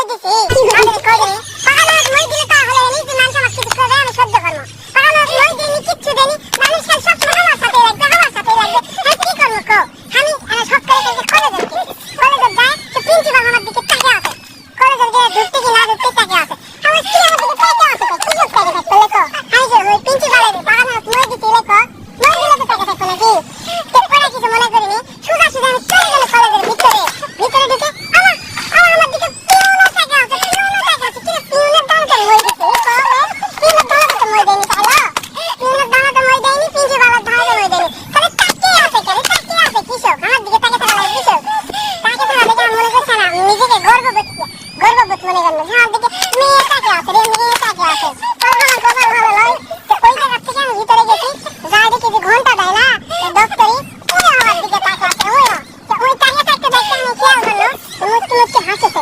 মই দিছি আমাদের কই দেনি পাগল হাত মই দিলে তাহলে নিজে মানুষ আমার কিছু করে, আমি সহ্য করব পাগল হাত মই দেনি কিচ্ছু দেনি মানুষ সব আমি আমি আমি সব তো ঢুকতে কি না ঢুকতে তাকিয়ে আছে আমার কি আমার দিকে তাকিয়ে আছে কি লোক তাকিয়ে থাকতো লেখো আমি যে ওই প্রিন্সিপালের পাগল হাত মই দিছি লেখো মই দিলে তো তাকিয়ে থাকতো নাকি তো পরে কিছু মনে করিনি সুদা সুদা আমি চলে গেল কলেজের ভিতরে ভিতরে ঢুকে আমার আমার আমার দিকে পিউনো তাকিয়ে আছে পিউনো তাকিয়ে আছে কি পিউনের দাম তো মই দিছে পিউনের দাম তো মই দেয়নি তাহলে পিউনের দাম তো মই দেয়নি প্রিন্সিপালের দাম তো মই দেয়নি তাহলে তাকিয়ে আছে কেন তাকিয়ে আছে কিসব আমার দিকে তাকিয়ে থাকা লাগে কিসব তাকে তো দেখে আমি মনে করছে না নিজেকে গর্ববোধ গর্ববোধ মনে করল যে আমার দিকে মেয়ে তাকিয়ে আছে রে মেয়ে তাকিয়ে আছে আমার কপাল ভালো নয় তো ওই জায়গা থেকে আমি ভিতরে গেছি যাই দেখি যে ঘণ্টা দেয় না ডক্টরি পুরো আমার দিকে তাকে আছে, ওই না তো ওই তাকিয়ে থাকতে আমি খেয়াল করল মুচকি মুচকি হাসিছে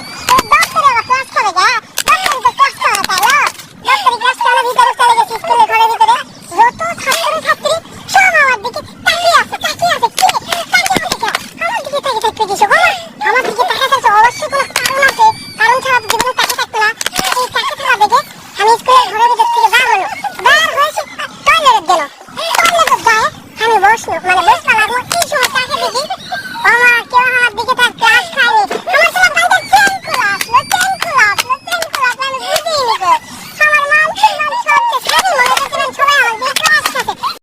Maganda